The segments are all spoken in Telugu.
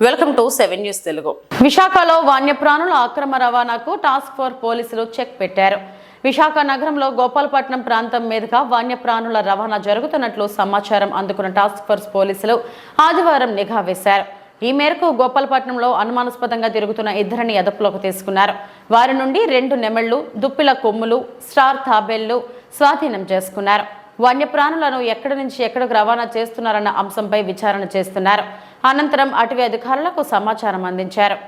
Welcome to seven news Telugu. విశాఖలో వన్యప్రాణుల అక్రమ రవాణాకు టాస్క్ ఫోర్స్ పోలీసులు చెక్ పెట్టారు. విశాఖ నగరంలో గోపాలపట్నం ప్రాంతం మీదుగా వన్యప్రాణుల రవాణా జరుగుతున్నట్లు సమాచారం అందుకున్న టాస్క్ ఫోర్స్ పోలీసులు ఆదివారం నిఘా వేశారు. ఈ మేరకు గోపాలపట్నంలో అనుమానాస్పదంగా తిరుగుతున్న ఇద్దరిని అదుపులోకి తీసుకున్నారు. వారి నుండి రెండు నెమళ్ళు దుప్పిల కొమ్ములు స్టార్ తాబేళ్ళు స్వాధీనం చేసుకున్నారు. వన్యప్రాణులను ఎక్కడి నుంచి ఎక్కడికి రవాణా చేస్తున్నారన్న అంశంపై విచారణ చేస్తున్నారు. అనంతరం అటవీ అధికారులకు సమాచారం అందించారు.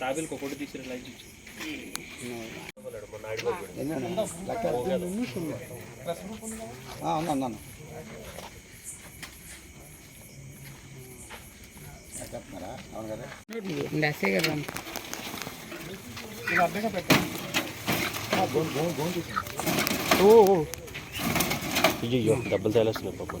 తాబేలకు ఒకటి తీసిన లైన్ చూసి ఉన్నాను చెప్తున్నారా అవును కదా అయ్యో డబ్బులు తేలేస్తున్నాయి పాపం.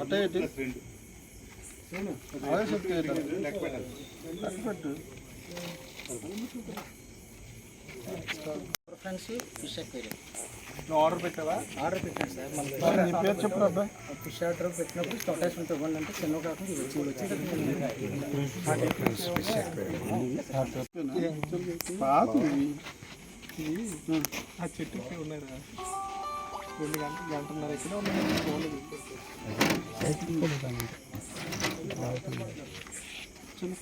అదే చెప్తే పెట్టు. ఫ్రెండ్స్ ఫిష్ అక్వేరియం ఆర్డర్ పెట్టావా? ఆర్డర్ పెట్టాను సార్ నీ పేరు చెప్పు అబ్బా ఫిష్ ఆర్డర్ పెట్టినప్పుడు స్టొటేషన్ ఇవ్వండి అంటే చిన్న కాకుండా వచ్చి వచ్చి పాత ఇవి. ఇవి, ఆ. చెట్టుకి ఉన్నాయి రా రెండు గంట గంటన్నర ఇక్కడ. చలో